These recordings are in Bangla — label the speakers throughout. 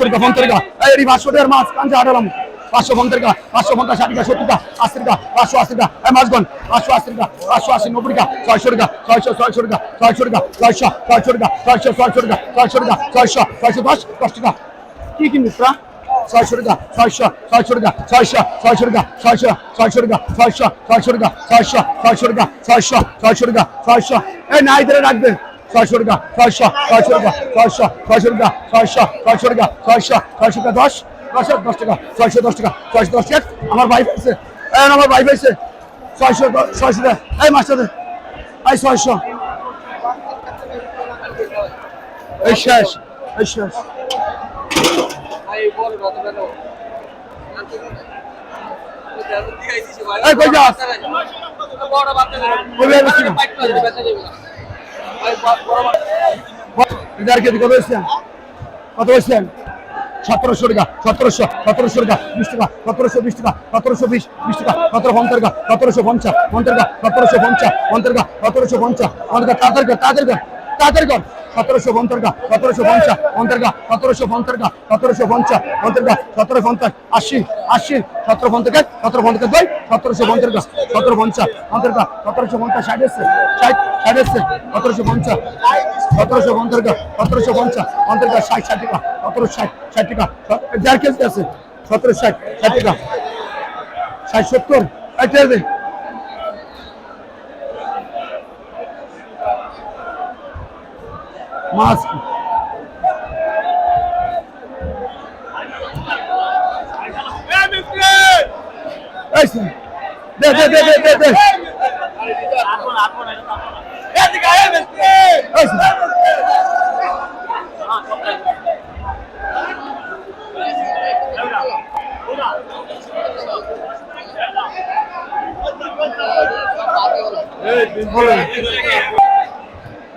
Speaker 1: পাঁচশো টাকা পঞ্চাশ টাকা এই পাঁচশো টাকার মাছ কাঞ্চা হাটালাম পাঁচশো পঞ্চাশ টাকা পাঁচশো পঞ্চাশ ষাট টাকা সত্তর টাকা আশি টাকা পাঁচশো আশি টাকা এই মাছগন পাঁচশো আশি টাকা পাঁচশো আশি নব্বই টাকা ছয়শো টাকা ছয়শো ছয়শো টাকা ছয়শো টাকা ছয়শো ছয়শো টাকা ছয়শো ছয়শো টাকা ছয়শো টাকা ছয়শো ছয়শো দশ দশ টাকা কি কিনবিস তোরা ছয়শো টাকা ছয়শো ছয়শো টাকা ছয়শো ছয়শো টাকা ছয়শো ছয়শো টাকা ছয়শো ছয়শো টাকা ছয়শো ছয়শো টাকা ছয়শো ছয়শো টাকা ছয়শো এই নাই ধরে রাখবেন ছয়শো টাকা ছয়শো ছয়শো টাকা ছয়শো ছয়শো টাকা ছয়শো ছয়শো টাকা ছয়শো ছয়শো টাকা দশ দশ দশ টাকা ছয়শো দশ টাকা ছয়শো দশ টাকা আমার ভাই পাইছে এই আমার ভাই পাইছে ছয়শো দ- ছয়শো টাকা এই মাস্টার এই ছয়শো এই শেষ এই শেষ এই কই যাস কই যাস এটার কেজি কত হয়েছেন কত হয়েছেন সতেরোশো টাকা সতেরোশো সতেরোশো সতেরোশো পঞ্চাশ টাকা সতেরোশো পঞ্চাশ পঞ্চাশ টাকা সতেরোশো পঞ্চাশ পঞ্চাশ সতেরোশো পঞ্চাশ সতেরোশো পঞ্চাশ সতেরোশো পঞ্চাশ পঞ্চাশ সতেরোশো পঞ্চাশ সতেরোশো সতেরো পঞ্চাশ আশি আশি সতেরো পঞ্চাশ সতেরো পঞ্চাশ দুই সতেরোশো পঞ্চাশ সতেরো পঞ্চাশ পঞ্চাশ ষাট সতেরোশো পঞ্চাশ সতেরোশো পঞ্চাশ সতেরোশো পঞ্চাশ পঞ্চাশ ষাট ষাট টাকা, সতেরো, ষাট ষাট টাকা দেড় কেজি আছে, সতেরো, ষাট ষাট টাকা, ষাট, সত্তর দে। মাছ। দে দে দে দে দে।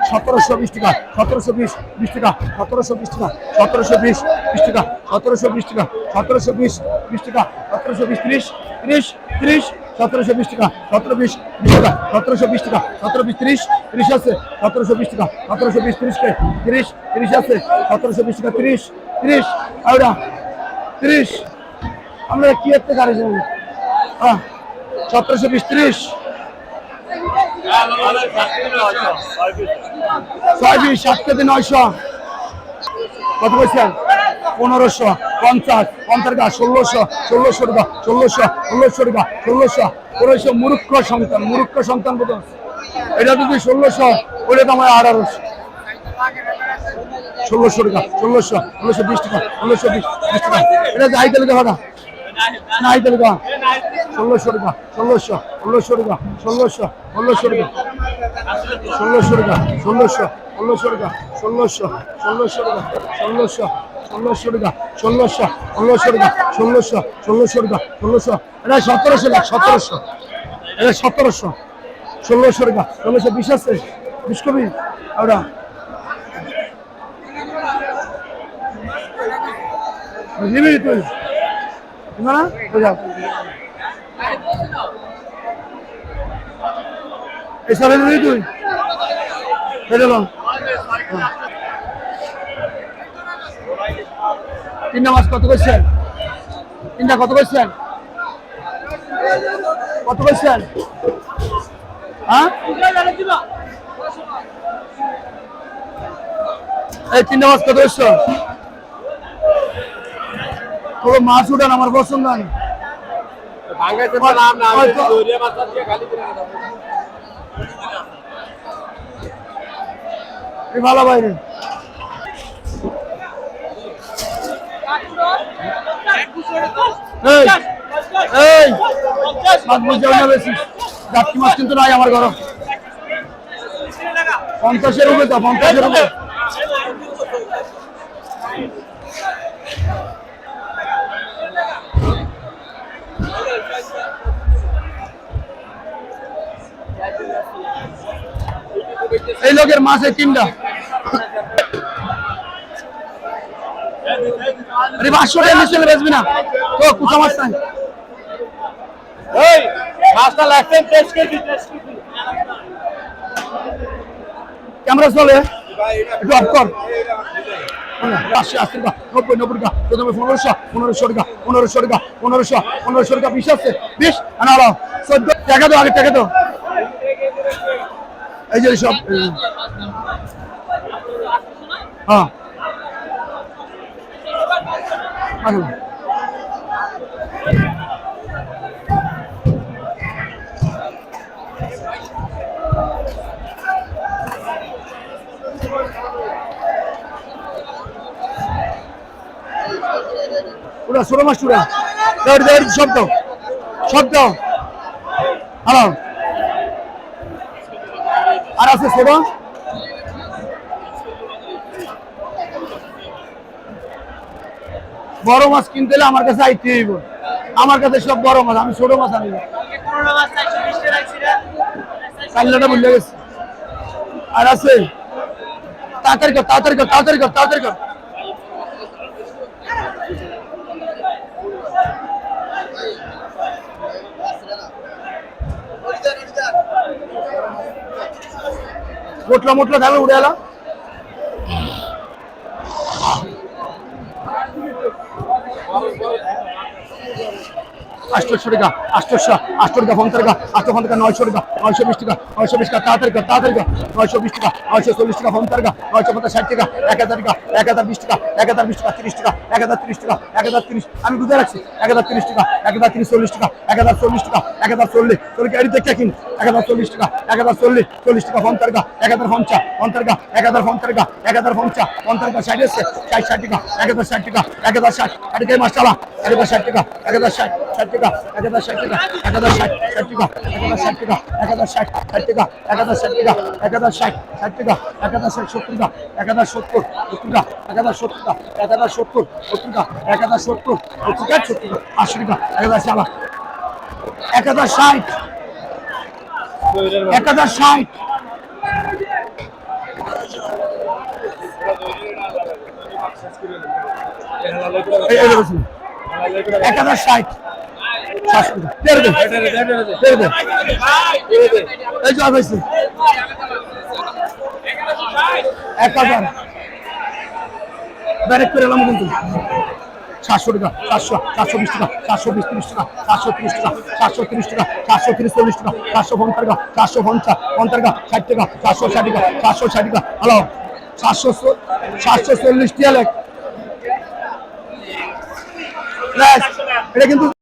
Speaker 1: সতেরোশো বিশ টাকা, সতেরোশো বিশ বিশ টাকা, সতেরোশো বিশ টাকা, সতেরোশো বিশ বিশ টাকা, সতেরোশো বিশ টাকা, সতেরোশো বিশ বিশ টাকা, সতেরোশো বিশ, ত্রিশ ত্রিশ ত্রিশ সতেরোশো বিশ টাকা সতেরো বিশ বিশ টাকা, সতেরোশো বিশ টাকা সতেরো বিশ ত্রিশ ত্রিশ আছে, সতেরোশো বিশ টাকা, সতেরোশো বিশ ত্রিশ কে, ত্রিশ ত্রিশ আছে, সতেরোশো বিশ টাকা, ত্রিশ ত্রিশ, আউরা, ত্রিশ। আমরা কি একটা গাড়ি যাব সতেরোশো বিশ ত্রিশ। ছয় বিশ, সাত কেজি নয়শো। কত বলছেন পনেরোশো পঞ্চাশ পঞ্চাশ টাকা, ষোলোশো ষোলোশো টাকা, ষোলোশো ষোলোশো টাকা, ষোলোশো। ষোলোশো মূর্খ সন্তান মূর্খ সন্তান কত? এটা যদি ষোলোশো ওটা তো আমার আঠারোশো। ষোলোশো টাকা, ষোলোশো ষোলোশো বিশ টাকা, ষোলোশো বিশ টাকা। এটা যাই তাহলে দেখা না নাই তাহলে দেখা ষোলোশো টাকা, ষোলোশো ষোলোশো টাকা, ষোলোশো ষোলোশো টাকা। ষোলোশো টাকা, ষোলোশো ষোলোশো টাকা, ষোলোশো ষোলোশো টাকা, ষোলোশো। ষোলোশো টাকা, ষোলোশো ষোলোশো টাকা, ষোলোশো ষোলোশো টাকা, ষোলোশো। এটা সতেরোশো টাকা, সতেরোশো। এটা সতেরোশো। ষোলোশো টাকা। ষোলোশো বিশ তুই। না এই তুই। এটা তিনটা মাছ কত করছেন তিনটা কত করছেন কত করছেন হ্যাঁ? এই তিনটা মাছ কত করছ পুরো মাছ উঠান আমার পছন্দ এই ভালো বাইরে। এই মাছ কিন্তু নাই আমার ঘর। পঞ্চাশের উপরে তো, পঞ্চাশের উপরে। এই লোকের মাছ এই তিনটা আরে পাঁচশো টাকা নিচে বেচবি না। তো কুচা মাছ নাই।
Speaker 2: এই মাছটা লাগছেন টেস্ট কেজি
Speaker 1: ক্যামেরা চলে। একটু অফ কর। আশি টাকা নব্বই নব্বই টাকা। প্রথমে পনেরোশো পনেরোশো টাকা পনেরোশো টাকা পনেরোশো পনেরোশো টাকা বিশ আছে বিশ আনালো চোদ্দ টাকা তো আগে টাকা তো এই যে সব হ্যাঁ। ওরা ষোলো মাস চূড়া দেড় দেড় শব্দ শব্দ। হ্যালো আর আছে ষোলো বড় মাছ কিনতে হলে আমার কাছে আইতে হইব। আমার কাছে সব বড় মাছ আমি ছোট মাছ আনি। কাল্লাটা ভুলে গেছি। আর আছে? তাড়াতাড়ি কর তাড়াতাড়ি কর তাড়াতাড়ি কর তাড়াতাড়ি কর। মোটলা মোটলা ধাবে উড়ে এলাম আটশোশো টাকা আটশোশো আটশো টাকা পঞ্চাশ টাকা আটশো পঞ্চাশ টাকা নয়শো টাকা নয়শো বিশ টাকা নয়শো বিশ টাকা তাড়াতাড়ি তাড়াতাড়ি নয়শো বিশ টাকা নয়শো চল্লিশ টাকা পঞ্চাশ টাকা নয়শো পঞ্চাশ ষাট টাকা এক হাজার টাকা এক হাজার বিশ টাকা এক হাজার বিশ টাকা তিরিশ টাকা এক হাজার তিরিশ টাকা এক হাজার তিরিশ আমি বুঝে রাখছি এক হাজার তিরিশ টাকা এক হাজার তিরিশ চল্লিশ টাকা এক হাজার চল্লিশ টাকা এক হাজার চল্লিশ চল্লিশ গাড়ি দেখে কিন এক হাজার চল্লিশ টাকা এক হাজার চল্লিশ চল্লিশ টাকা পঞ্চাশ এক হাজার পঞ্চাশ পঞ্চাশ টাকা এক হাজার পঞ্চাশ এক হাজার পঞ্চাশ পঞ্চাশ টাকা ষাট এসছে ষাট ষাট টাকা এক হাজার ষাট টাকা এক হাজার ষাট ষাট টাকা মাস চালা এক হাজার ষাট টাকা এক হাজার ষাট ষাট টাকা এক হাজার ষাট টাকা এক হাজার ষাট ষাট টাকা এক হাজার ষাট টাকা এক হাজার ষাট ষাট টাকা এক হাজার ষাট টাকা এক হাজার ষাট ষাট টাকা এক হাজার ষাট সত্তর টাকা এক হাজার সত্তর সত্তর টাকা এক হাজার সত্তর টাকা এক হাজার সত্তর সত্তর টাকা এক হাজার সত্তর সত্তর টাকা সত্তর টাকা আশি টাকা এক হাজার চালা এক হাজার ষাট এক হাজার ষাট এই- এই দেখুন। এক হাজার ষাট সাতশো টাকা দেড় দে দেড় দে এক হাজার কিন্তু সাতশো টাকা সাতশো বিশ টাকা বিশ তিরিশ টাকা তিরিশ টাকা তিরিশ টাকা তিরিশ চল্লিশ টাকা পঞ্চাশ টাকা পঞ্চাশ পঞ্চাশ টাকা ষাট টাকা ষাট টাকা ষাট টাকা হ্যালো সাতশো এটা কিন্তু